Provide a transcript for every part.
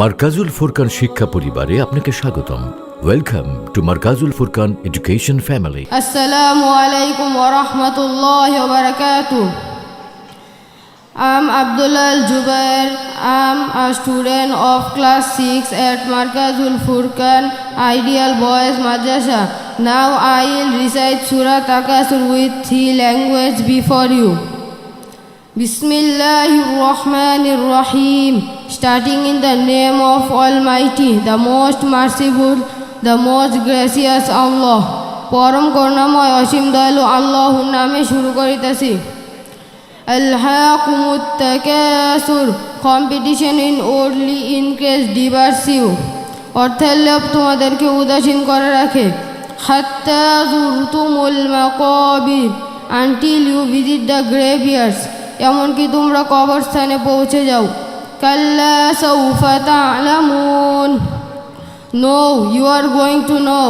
মার্কাজুল ফুরকান শিক্ষা পরিবারে আপনাকে স্বাগতম। Welcome to Markazul Furqan education family আসসালামু আলাইকুম ওয়া রাহমাতুল্লাহি ওয়া বারাকাতু I'm Abdullah Zubair I'm a student of class six at Markazul Furqan ideal boys madrasa now I will recite Surah Takathur with three language before you Bismillahir Rahmanir Rahim. Starting in the name of Almighty, the most merciful, the most gracious Allah. পরম করুণাময় অসীম দয়ালু আল্লাহর নামে শুরু করিতেছি আল্লাহকুমুত তাকাসুর competition in ওরলি increase diverts you অর্থের লোভ তোমাদেরকে উদাসীন করে রাখে হাত্তা জুরতুমুল মাকাবির until you visit the graveyards এমনকি তোমরা কবরস্থানে পৌঁছে যাও। কাল্লা সৌফা তালামুন। No you are going to know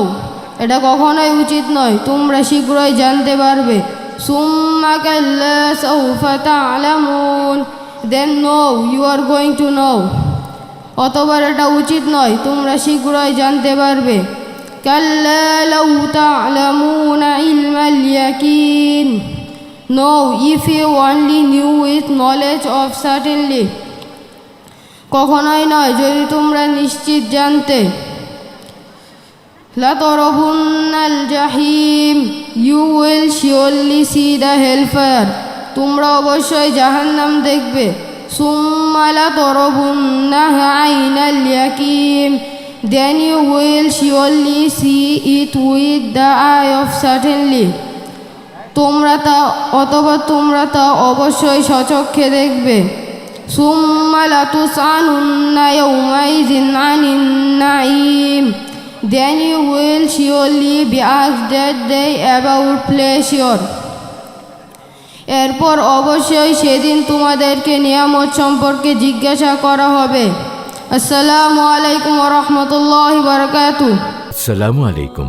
এটা কখনোই উচিত নয়, তোমরা শীঘ্রই জানতে পারবে। সুম্মা কাল্লা সৌফা তালামুন। Then no you are going to know অতবার এটা উচিত নয়, তোমরা শীঘ্রই জানতে পারবে। কাল্লা লাউ তালামুনা ইলমাল ইয়াকিন। No if you only knew with knowledge of certainly কখনোই নয় যদি তোমরা নিশ্চিত জানতে। লাতরবুন্নাল জাহিম you will surely see the hellfire তোমরা অবশ্যই জাহান্নাম দেখবে। সুম্মালা তরবুন্নাহ আইনাল ইয়াকিম। Then you will surely see it with the eye of certainly তোমরা তা অথবা তোমরা তা অবশ্যই স্বচক্ষে দেখবে। Then you will surely be asked that day about pleasure. এরপর অবশ্যই সেদিন তোমাদেরকে নিয়ামত সম্পর্কে জিজ্ঞাসা করা হবে। আসসালামু আলাইকুম রহমতুল্লাহ বারকাতু আসসালামু আলাইকুম।